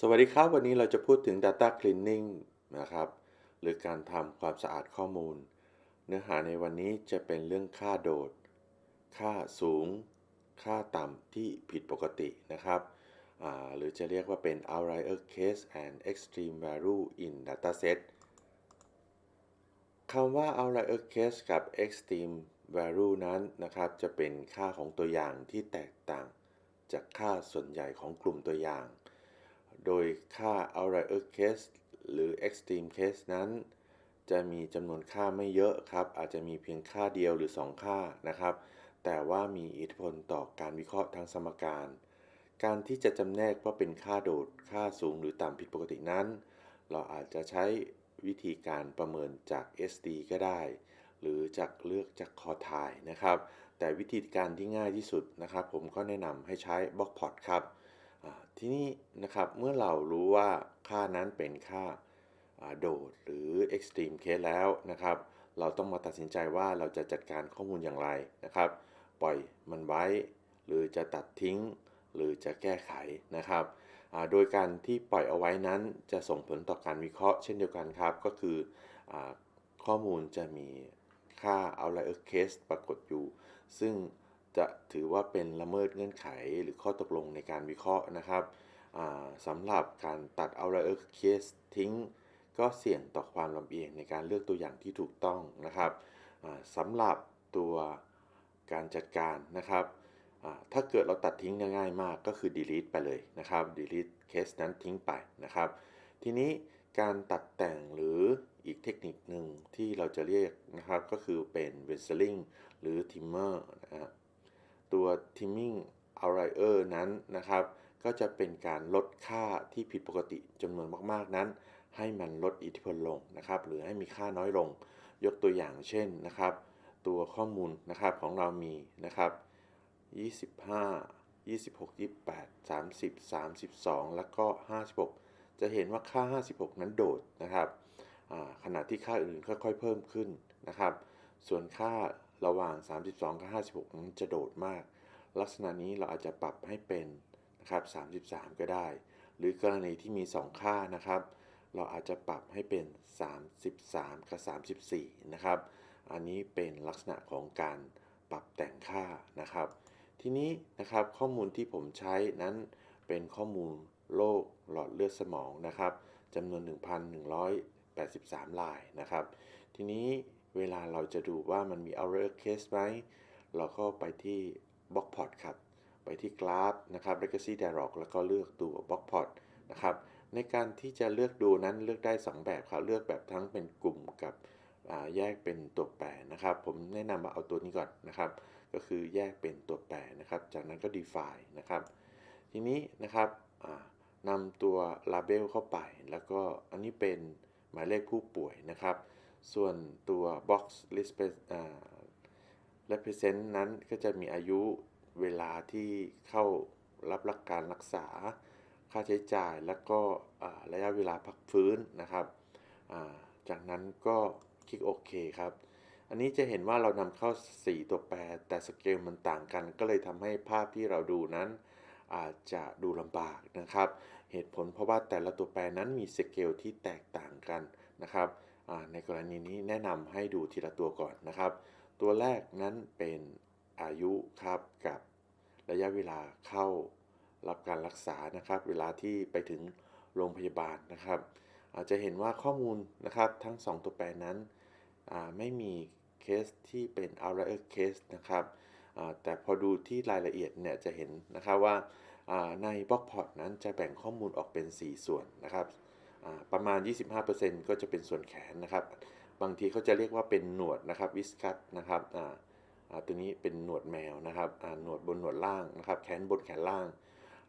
สวัสดีครับ วันนี้เราจะพูดถึง Data Cleaning นะครับ หรือการทำความสะอาดข้อมูล เนื้อหาในวันนี้จะเป็นเรื่องค่าโดด ค่าสูง ค่าต่ำที่ผิดปกตินะครับ หรือจะเรียกว่าเป็น outlier case and extreme value in dataset คำว่า outlier case กับ extreme value นั้นนะครับ จะเป็นค่าของตัวอย่างที่แตกต่างจากค่าส่วนใหญ่ของกลุ่มตัวอย่าง โดยค่า outlier case หรือ extreme case นั้น จะมีจำนวนค่าไม่เยอะครับ อาจจะมีเพียงค่าเดียวหรือ 2 ค่านะครับ แต่ว่ามีอิทธิพลต่อการวิเคราะห์ทางสมการ การที่จะจำแนกว่าเป็นค่าโดด ค่าสูงหรือต่ำผิดปกตินั้น เราอาจจะใช้วิธีการประเมินจาก SD ก็ได้ หรือจากเลือกจากคอถ่ายนะครับ แต่วิธีการที่ง่ายที่สุดนะครับ ผมก็แนะนำให้ใช้ Box Plot ครับ ทีนี้นะครับเมื่อเรารู้ว่าค่านั้นเป็นค่าโดดหรือ extreme case แล้วนะครับ เราต้องมาตัดสินใจว่าเราจะจัดการข้อมูลอย่างไรนะครับ ปล่อยมันไว้ หรือจะตัดทิ้ง หรือจะแก้ไขนะครับโดยการที่ปล่อยเอาไว้นั้นจะส่งผลต่อการวิเคราะห์เช่นเดียวกันครับ ก็คืออข้อมูลจะมีค่า outlier case ปรากฏอยู่ ซึ่ง จะถือว่าเป็นละเมิดเงื่อนไขหรือข้อตกลงในการวิเคราะห์นะครับสำหรับการตัด outlier case ทิ้ง ก็เสี่ยงต่อความลำเอียงในการเลือกตัวอย่างที่ถูกต้องนะครับสำหรับตัวการจัดการนะครับถ้าเกิดเราตัดทิ้งง่ายมากก็คือ delete ไปเลยนะครับ delete case นั้นทิ้งไปนะครับ ทีนี้การตัดแต่งหรืออีกเทคนิคหนึ่งที่เราจะเรียกนะครับก็คือเป็น Weseling หรือ Timmer นะฮะ ตัว Timming Outlier นั้นนะครับ ก็จะเป็นการลดค่าที่ผิดปกติจำนวนมากๆนั้น ให้มันลดอิทธิพลลงนะครับ หรือให้มีค่าน้อยลง ยกตัวอย่างเช่นนะครับ ตัวข้อมูลนะครับของเรามีนะครับ 25 26 28 30 32 แล้วก็ 56 จะเห็นว่าค่า 56 นั้นโดดนะครับอ่าขณะที่ค่าอื่นค่อยๆเพิ่มขึ้นนะครับ ส่วนค่า ระหว่าง 32 กับ 56นั้นจะโดดมาก ลักษณะนี้เราอาจจะปรับให้เป็นนะครับ33 ก็ได้ หรือกรณีที่มี 2 ค่านะครับ เราอาจจะปรับให้เป็น 33 กับ 34 นะครับ อันนี้เป็นลักษณะของการปรับแต่งค่านะครับ ทีนี้นะครับข้อมูลที่ผมใช้นั้นเป็นข้อมูลโรคหลอดเลือดสมองนะครับจำนวน 1,183ลายนะครับ ทีนี้ เวลาเราจะดูว่ามันมี outlier case ไหม เราก็ไปที่ Box Plot ครับ ไปที่กราฟนะครับ Legacy Dialog แล้วก็เลือกตัว Box Plot นะครับ ในการที่จะเลือกดูนั้นเลือกได้ 2 แบบครับ เลือกแบบทั้งเป็นกลุ่มกับแยกเป็นตัวแปรนะครับ ผมแนะนำมาเอาตัวนี้ก่อนนะครับ ก็คือแยกเป็นตัวแปรนะครับ จากนั้นก็ define นะครับ ทีนี้นะครับนำตัว label เข้าไป แล้วก็อันนี้เป็นหมายเลขผู้ป่วยนะครับ ส่วนตัว box represent นั้นก็จะมีอายุเวลาที่เข้ารับรักการรักษา ค่าใช้จ่ายแล้วก็ระยะเวลาพักฟื้นนะครับจากนั้นก็คลิกโอเคครับ อันนี้จะเห็นว่าเรานำเข้า 4 ตัวแปร แต่สเกลมันต่างกัน ก็เลยทำให้ภาพที่เราดูนั้นอาจจะดูลำบากนะครับ เหตุผลเพราะว่าแต่ละตัวแปรนั้นมีสเกลที่แตกต่างกันนะครับ ในกรณีนี้แนะนำให้ดูทีละตัวก่อนนะครับ ตัวแรกนั้นเป็นอายุครับกับระยะเวลาเข้ารับการรักษานะครับ เวลาที่ไปถึงโรงพยาบาลนะครับ อาจจะเห็นว่าข้อมูลนะครับทั้ง 2 ตัวแปรนั้นไม่มีเคสที่เป็น outlier case นะครับแต่พอดูที่รายละเอียดเนี่ยจะเห็นนะครับว่าอ่าใน Box Plot นั้นจะแบ่งข้อมูลออกเป็น 4 ส่วนนะครับ ประมาณ 25%ก็จะเป็นส่วนแขนนะครับ บางทีเขาจะเรียกว่าเป็นหนวดนะครับวิสคัตนะครับอ่าตัวนี้เป็นหนวดแมวนะครับหนวดบนหนวดล่างนะครับ แขนบนแขนล่าง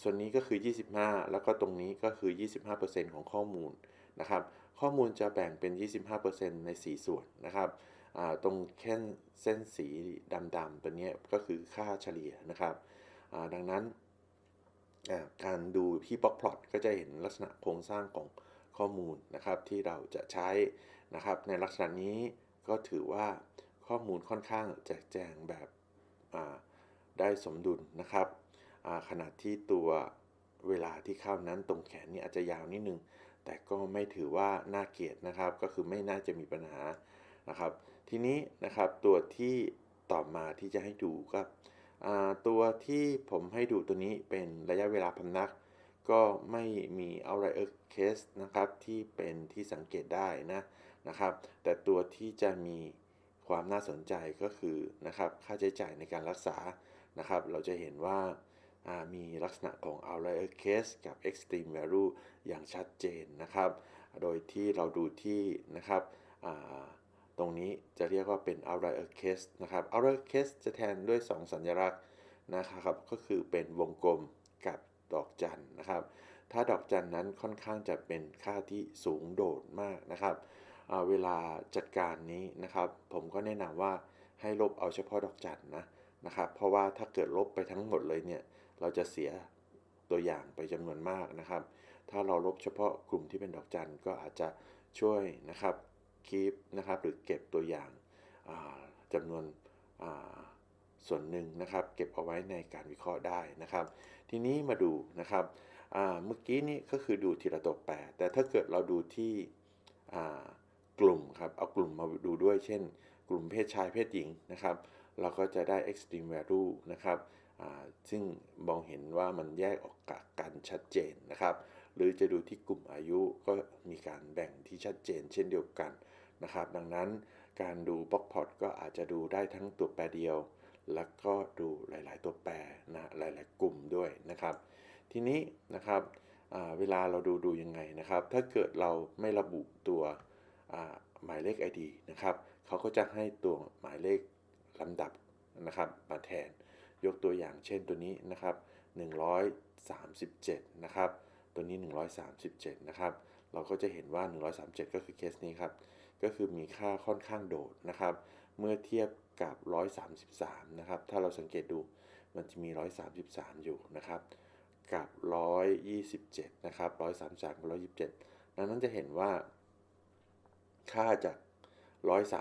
ส่วนนี้ก็คือ 25 แล้วก็ตรงนี้ก็คือ 25%ของข้อมูลนะครับ ข้อมูลจะแบ่งเป็น 25%ใน 4 ส่วนนะครับตรงแค่เส้นสีดำๆตัวนี้ก็คือค่าเฉลี่ยนะครับดังนั้นการดูที่ Box Plot ก็จะเห็นลักษณะโครงสร้างของ ข้อมูลนะครับที่เราจะใช้นะครับ ในลักษณะนี้ก็ถือว่าข้อมูลค่อนข้างแจกแจงแบบได้สมดุลนะครับอ่าขณะที่ตัวเวลาที่เข้านั้นตรงแขนนี่อาจจะยาวนิดนึง แต่ก็ไม่ถือว่าน่าเกลียดนะครับ ก็คือไม่น่าจะมีปัญหานะครับ ทีนี้นะครับตัวที่ต่อมาที่จะให้ดูก็ตัวที่ผมให้ดูตัวนี้เป็นระยะเวลาพำนัก ก็ไม่มี outlier case นะครับที่เป็นที่สังเกตได้นะนะครับ แต่ตัวที่จะมีความน่าสนใจก็คือนะครับค่าใช้จ่ายในการรักษานะครับ เราจะเห็นว่าามีลักษณะของ outlier case กับ extreme value อย่างชัดเจนนะครับ โดยที่เราดูที่นะครับตรงนี้จะเรียกว่าเป็น outlier case นะครับ outlier case จะแทนด้วย 2 สัญลักษณ์นะครับ ก็คือเป็นวงกลม ดอกจันนะครับ ถ้าดอกจันนั้นค่อนข้างจะเป็นค่าที่สูงโดดมากนะครับอ่าเวลาจัดการนี้นะครับ ผมก็แนะนำว่าให้ลบเอาเฉพาะดอกจันนะนะครับ เพราะว่าถ้าเกิดลบไปทั้งหมดเลยเนี่ยเราจะเสียตัวอย่างไปจำนวนมากนะครับ ถ้าเราลบเฉพาะกลุ่มที่เป็นดอกจันก็อาจจะช่วยนะครับคีปนะครับหรือเก็บตัวอย่างาจำนวนา ส่วนหนึ่งนะครับ เก็บเอาไว้ในการวิเคราะห์ได้นะครับ ทีนี้มาดูนะครับเมื่อกี้นี้ก็คือดูทีละตัวแปร แต่ถ้าเกิดเราดูที่กลุ่มครับเอากลุ่มมาดูด้วย เช่น กลุ่มเพศชายเพศหญิงนะครับ เราก็จะได้ extreme value นะครับซึ่งมองเห็นว่ามันแยกออกจากกันชัดเจนนะครับ หรือจะดูที่กลุ่มอายุก็มีการแบ่งที่ชัดเจน เช่นเดียวกันนะครับ ดังนั้นการดูบล็อกพอตก็อาจจะดูได้ทั้งตัวแปรเดียว แล้วก็ดูหลาย ๆ ตัวแปรนะหลาย ๆ กลุ่มด้วยนะครับ ทีนี้นะครับเวลาเราดูดูยังไงนะครับ ถ้าเกิดเราไม่ระบุตัวหมายเลข ID นะครับเขาก็จะให้ตัวหมายเลขลำดับนะครับมาแทนยกตัวอย่างเช่นตัวนี้นะครับ 137 นะครับ ตัวนี้ 137 นะครับ เราก็จะเห็นว่า 137 ก็คือเคสนี้ครับ ก็คือมีค่าค่อนข้างโดดนะครับ เมื่อเทียบกับ 133 นะครับ ถ้าเราสังเกตดูมันจะมี 133 อยู่นะครับ กับ 127 นะครับ 133 กับ 127 ดังนั้นจะเห็นว่า ค่าจาก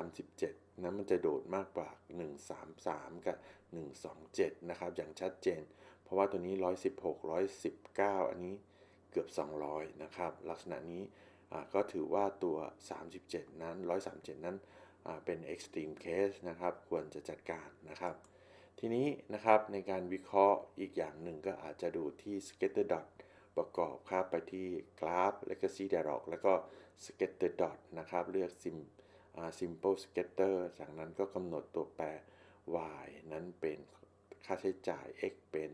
137นั้นมันจะโดดมากกว่า 133 กับ 127 นะครับ อย่างชัดเจน เพราะว่าตัวนี้ 116 119 อันนี้เกือบ 200 นะครับ ลักษณะนี้ก็ถือว่าตัว 37 นั้น 137 นั้น เป็น extreme case นะครับ ควรจะจัดการนะครับ ทีนี้นะครับในการวิเคราะห์อีกอย่างหนึ่งก็อาจจะดูที่ scatter dot ประกอบครับไปที่กราฟ legacy dialog แล้วก็ scatter dot นะครับ เลือก sim simple scatter จากนั้นก็กำหนดตัวแปร y นั้นเป็นค่าใช้จ่าย x เป็น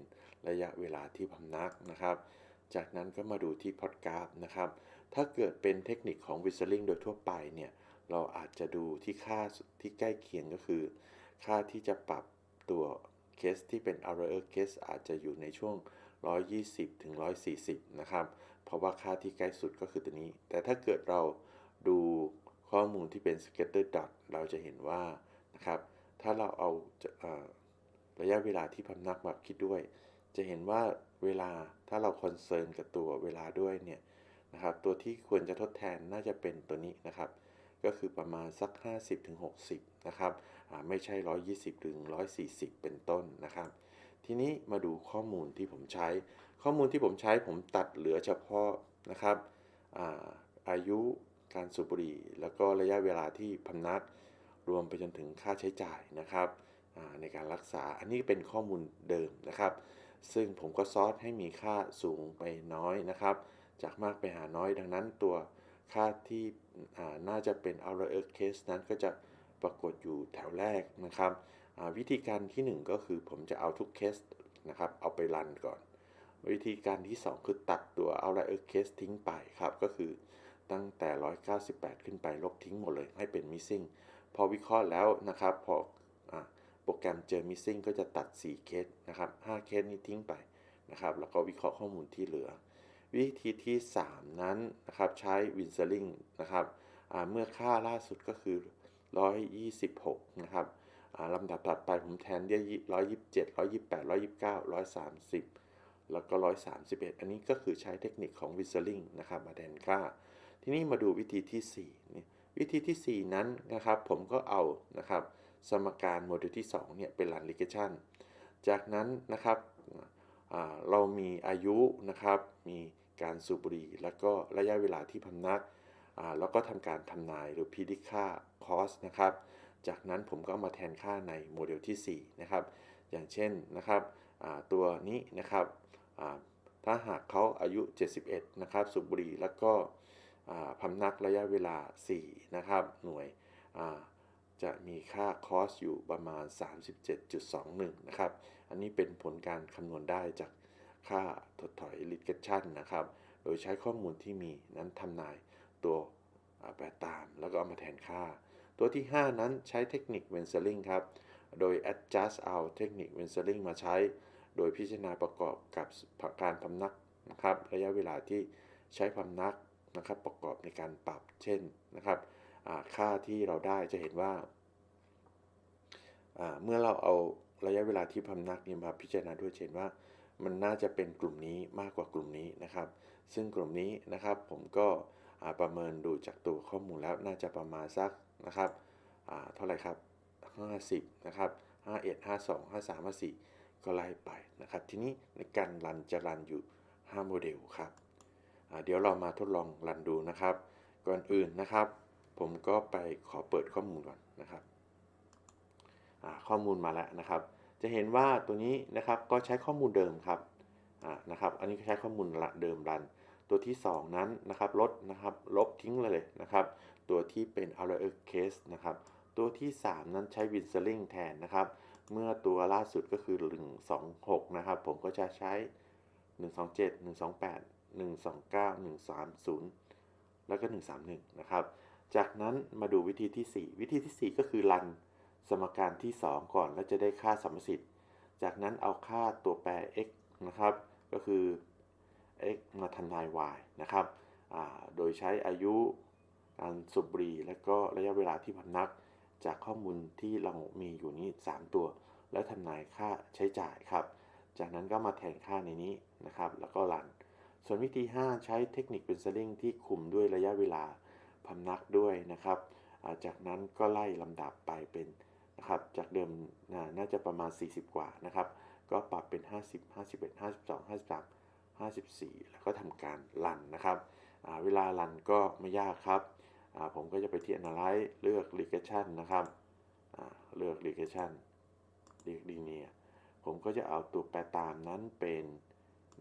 ระยะเวลาที่พำนักนะครับ จากนั้นก็มาดูที่พอดกราฟนะครับ ถ้าเกิดเป็นเทคนิคของ whistling โดยทั่วไปเนี่ย เราอาจจะดูที่ค่าที่ใกล้เคียงก็คือ ค่าที่จะปรับตัวเคสที่เป็น outlier case อาจจะอยู่ในช่วง 120ถึง140 นะครับ เพราะว่าค่าที่ใกล้สุดก็คือตัวนี้ แต่ถ้าเกิดเราดูข้อมูลที่เป็น scatter dot เราจะเห็นว่านะครับ ถ้าเราเอาระยะเวลาที่พำนักมาคิดด้วย จะเห็นว่าเวลาถ้าเราคอนเซิร์นกับตัวเวลาด้วยเนี่ยนะครับ ตัวที่ควรจะทดแทนน่าจะเป็นตัวนี้นะครับ ก็คือประมาณสัก 50-60 นะครับไม่ใช่ 120ถึง140 เป็นต้นนะครับ ทีนี้มาดูข้อมูลที่ผมใช้ ข้อมูลที่ผมใช้ผมตัดเหลือเฉพาะนะครับอาอายุการสูบบุหรี่ แล้วก็ระยะเวลาที่พำนักรวมไปจนถึงค่าใช้จ่ายนะครับในการรักษาอันนี้เป็นข้อมูลเดิมนะครับ ซึ่งผมก็ซอสให้มีค่าสูงไปน้อยนะครับ จากมากไปหาน้อยดังนั้นตัวค่าที่ น่าจะเป็น outlier case นั้นก็จะปรากฏอยู่แถวแรกนะครับ วิธีการที่ 1 ก็คือผมจะเอาทุกเคสนะครับ เอาไปรันก่อน วิธีการที่ 2 คือตัดตัว outlier case ทิ้งไปครับ ก็คือตั้งแต่ 198 ขึ้นไปลบทิ้งหมดเลยให้เป็น missing พอวิเคราะห์แล้วนะครับ พออโปรแกรมเจอ missing ก็จะตัด 4 เคสนะครับ 5 เคสนี้ทิ้งไปนะครับ แล้วก็วิเคราะห์ข้อมูลที่เหลือ วิธีที่ 3 นั้นนะครับใช้ w i n s e l i n g นะครับเมื่อค่าล่าสุดก็คือ 126 นะครับลำดับถัดไปผมแทนด้วย127 128 129 130 แล้วก็ 131 อันนี้ก็คือใช้เทคนิคของ w i n s e l i n g นะครับมาแทนค่า ทีนี้มาดูวิธีที่4วิธีที่ 4 นั้นนะครับผมก็เอานะครับสมการโมเดลที่ 2 เนี่ยเป็น run regression จากนั้นนะครับเรามีอายุนะครับมี การสูบบุหรี่ แล้วก็ระยะเวลาที่พำนัก แล้วก็ทำการทำนายหรือพิจิค่าคอสนะครับ จากนั้นผมก็ามาแทนค่าในโมเดลที่ 4 นะครับ อย่างเช่นนะครับตัวนี้นะครับถ้าหากเขาอายุ 71 นะครับสูบบุหรี่แล้วก็พำนักระยะเวลา 4 นะครับ หน่วยจะมีค่าคอสอยู่ประมาณ 37.21 นะครับ อันนี้เป็นผลการคำนวณได้จาก ค่าถดถอย regression นะครับ โดยใช้ข้อมูลที่มีนั้นทำนายตัวแปรตาม แล้วก็เอามาแทนค่า ตัวที่ 5 นั้นใช้เทคนิค w e n s e l i n g ครับ โดย adjust เอาเทคนิค w e n s e l i n g มาใช้ โดยพิจารณาประกอบกับการพำนักนะครับระยะเวลาที่ใช้พำนักนะครับประกอบในการปรับเช่นนะครับค่าที่เราได้จะเห็นว่า เมื่อเราเอาระยะเวลาที่พำนักนี้มาพิจารณาด้วยเห็นว่า มันน่าจะเป็นกลุ่มนี้มากกว่ากลุ่มนี้นะครับ ซึ่งกลุ่มนี้นะครับผมก็ประเมินดูจากตัวข้อมูลแล้วน่าจะประมาณสักนะครับเท่าไหร่ครับ 50 นะครับ 51 52 53 54 ก็ไล่ไปนะครับ ทีนี้ในการรันจะรันอยู่ 5 โมเดลครับ เดี๋ยวเรามาทดลองรันดูนะครับ ก่อนอื่นนะครับ ผมก็ไปขอเปิดข้อมูลก่อนนะครับ ข้อมูลมาแล้วนะครับ จะเห็นว่าตัวนี้นะครับก็ใช้ข้อมูลเดิมครับนะครับ อันนี้ใช้ข้อมูลเดิมรัน ตัวที่ 2 นั้นนะครับลดนะครับลบทิ้งเลยนะครับ ตัวที่เป็น outlier case นะครับ ตัวที่ 3 นั้นใช้ w i n s l i n g แทนนะครับ เมื่อตัวล่าสุดก็คือ 126 นะครับ ผมก็จะใช้ 127 128 129 130 แล้วก็ 131 นะครับ จากนั้นมาดูวิธีที่ 4 วิธีที่ 4 ก็คือรัน สมการที่ 2 ก่อนแล้วจะได้ค่าสัมประสิทธิ์ จากนั้นเอาค่าตัวแปร x นะครับ ก็คือ x มาทำนาย y นะครับโดยใช้อายุการสูบบุหรี่และก็ระยะเวลาที่พำนัก จากข้อมูลที่เรามีอยู่นี้ 3 ตัว แล้วทำนายค่าใช้จ่ายครับ จากนั้นก็มาแทนค่าในนี้นะครับ แล้วก็รัน ส่วนวิธี 5 ใช้เทคนิคเป็น selling ที่คุมด้วยระยะเวลาพำนักด้วยนะครับ จากนั้นก็ไล่ลำดับไปเป็น นะครับจากเดิมน่าจะประมาณ 40 กว่านะครับก็ปรับเป็น 50 51 52 53 54 แล้วก็ทำการรันนะครับเวลารันก็ไม่ยากครับผมก็จะไปที่ Analyze เลือก Regression นะครับเลือก Regression เลือก Linear ผมก็จะเอาตัวแปรตามนั้นเป็น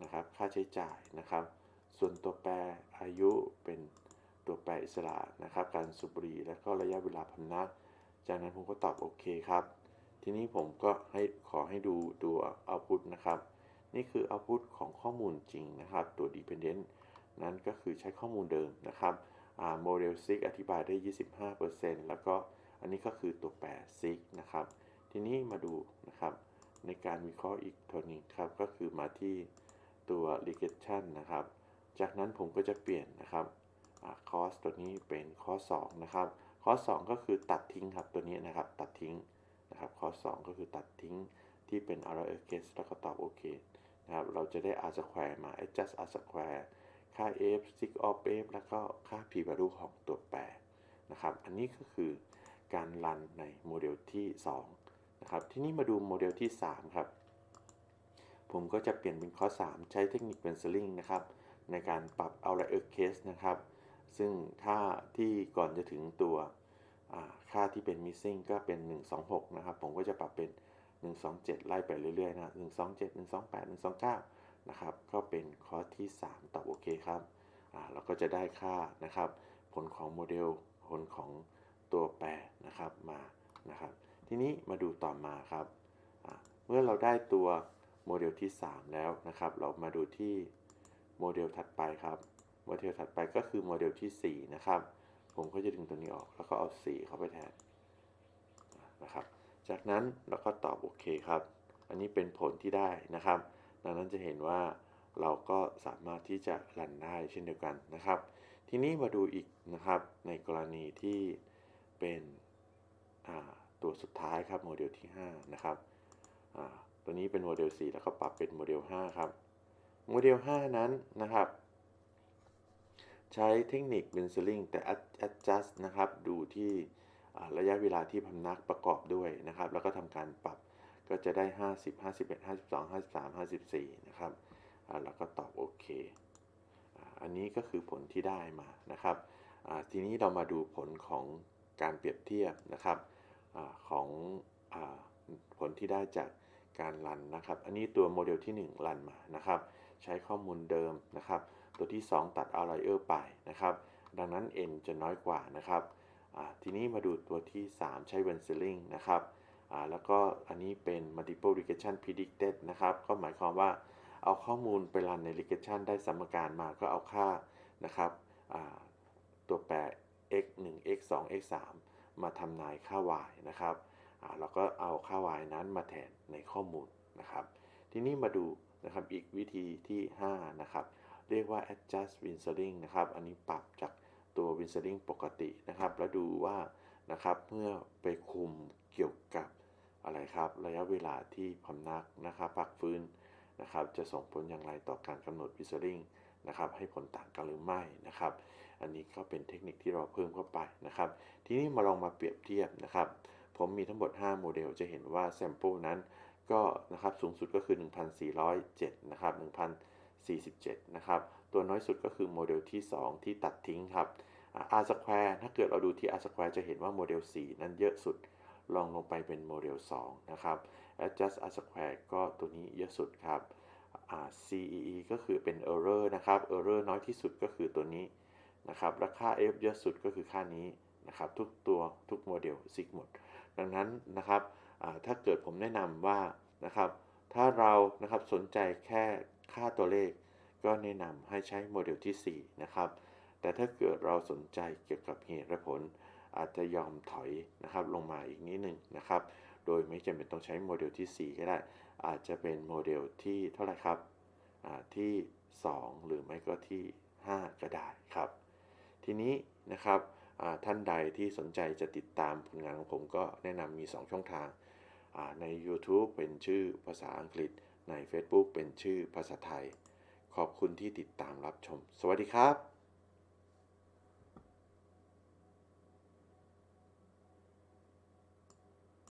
นะครับค่าใช้จ่ายนะครับ ส่วนตัวแปรอายุเป็นตัวแปรอิสระนะครับ การสูบรีและก็ระยะเวลาพำนัก จากนั้นผมก็ตอบโอเคครับ ทีนี้ผมก็ให้ขอให้ดูตัว output นะครับ นี่คือ output ของข้อมูลจริงนะครับ ตัว dependent นั้นก็คือใช้ข้อมูลเดิมนะครับโมเดลซิกอธิบายได้ 25%แล้วก็อันนี้ก็คือตัวแปรซิกนะครับ ทีนี้มาดูนะครับ ในการวิเคราะห์อีกตัวนึงครับ ก็คือมาที่ตัว regression นะครับ จากนั้นผมก็จะเปลี่ยนนะครับคอสตัวนี้เป็นคอส2นะครับ คอส2ก็คือตัดทิ้งครับตัวนี้นะครับตัดทิ้งนะครับคอส2ก็คือตัดทิ้งที่เป็น error case แล้วก็ตอบโอเคนะครับเราจะได้ r square มา adjust r square ค่า f sig of f แล้วก็ค่า p value ของตัวแปรนะครับ อันนี้ก็คือการรันในโมเดลที่2นะครับที่นี้มาดูโมเดลที่ 3 ครับ ผมก็จะเปลี่ยนเป็นข้อ 3 ใช้เทคนิค penciling นะครับในการปรับ outlier case นะครับ ซึ่งค่าที่ก่อนจะถึงตัวค่าที่เป็น missing ก็เป็น 126 นะครับ ผมก็จะปรับเป็น 127 ไล่ไปเรื่อยๆ นะ 127 128 129 นะครับ ก็เป็นคอร์สที่ 3 ตอบโอเคครับเราก็จะได้ค่านะครับ ผลของโมเดล ผลของตัวแปรนะครับมานะครับ ทีนี้มาดูต่อมาครับเมื่อเราได้ตัวโมเดลที่ 3 แล้วนะครับ เรามาดูที่โมเดลถัดไปครับ โมเดลถัดไปก็คือโมเดลที่ 4 นะครับ ผมก็จะดึงตัวนี้ออกแล้วก็เอา 4 เข้าไปแทนนะครับ จากนั้นเราก็ตอบโอเคครับ อันนี้เป็นผลที่ได้นะครับ ดังนั้นจะเห็นว่าเราก็สามารถที่จะรันได้เช่นเดียวกันนะครับ ทีนี้มาดูอีกนะครับในกรณีที่เป็นตัวสุดท้ายครับโมเดลที่ 5 นะครับตัวนี้เป็นโมเดล 4 แล้วก็ปรับเป็นโมเดล 5 ครับ โมเดล 5 นั้นนะครับ ใช้เทคนิค b e n z e l i n g แต่ adjust นะครับ ดูที่ระยะเวลาที่พำนักประกอบด้วยนะครับ แล้วก็ทำการปรับก็จะได้ 50 51 52 53 54 นะครับแล้วก็ตอบโอเค อันนี้ก็คือผลที่ได้มานะครับทีนี้เรามาดูผลของการเปรียบเทียบนะครับอของอผลที่ได้จากการรันนะครับ อันนี้ตัวโมเดลที่ 1 รันมานะครับ ใช้ข้อมูลเดิมนะครับ ตัวที่ 2 ตัด outlier ไปนะครับ ดังนั้น n จะน้อยกว่านะครับ ทีนี้มาดูตัวที่ 3 ใช้ Venseling นะครับ แล้วก็อันนี้เป็น multiple regression predicted นะครับ ก็หมายความว่าเอาข้อมูลไปรันใน regression ได้สมการมาก็เอาค่านะครับตัวแปร x 1 x 2 x 3มาทำนายค่า y นะครับเราก็เอาค่า y นั้นมาแทนในข้อมูลนะครับ ทีนี้มาดูนะครับอีกวิธีที่ 5 นะครับ เรียกว่า adjust windsering นะครับ อันนี้ปรับจากตัว windsering ปกตินะครับ แล้วดูว่านะครับเมื่อไปคุมเกี่ยวกับอะไรครับ ระยะเวลาที่พำนักนะครับพักฟื้นนะครับ จะส่งผลอย่างไรต่อการกำหนด windsering นะครับให้ผลต่างกันหรือไม่นะครับ อันนี้ก็เป็นเทคนิคที่เราเพิ่มเข้าไปนะครับ ทีนี้มาลองมาเปรียบเทียบนะครับ ผมมีทั้งหมด 5 โมเดลจะเห็นว่า sample นั้นก็นะครับสูงสุดก็คือ 1,407 นะครับ 47 นะครับ ตัวน้อยสุดก็คือโมเดลที่ 2 ที่ตัดทิ้งครับ R square ถ้าเกิดเราดูที่ R square จะเห็นว่าโมเดล 4 นั้นเยอะสุดลองลงไปเป็นโมเดล 2 นะครับ adjust R square ก็ตัวนี้เยอะสุดครับ CEE ก็คือเป็น error นะครับ error น้อยที่สุดก็คือตัวนี้นะครับและค่า F เยอะสุดก็คือค่านี้นะครับทุกตัวทุกโมเดลซิกหมด ดังนั้นนะครับถ้าเกิดผมแนะนำว่านะครับถ้าเรานะครับสนใจแค่ ค่าตัวเลขก็แนะนำให้ใช้โมเดลที่ 4 นะครับ แต่ถ้าเกิดเราสนใจเกี่ยวกับเหตุและผล อาจจะยอมถอยนะครับลงมาอีกนิดหนึ่งนะครับ โดยไม่จำเป็นต้องใช้โมเดลที่ 4 ก็ได้ อาจจะเป็นโมเดลที่เท่าไหร่ครับที่ 2 หรือไม่ก็ที่ 5 ก็ได้ครับ ทีนี้นะครับท่านใดที่สนใจจะติดตามผลงานของผมก็แนะนำมี 2 ช่องทางใน YouTube เป็นชื่อภาษาอังกฤษ ใน Facebook เป็นชื่อภาษาไทย ขอบคุณที่ติดตามรับชม สวัสดีครับ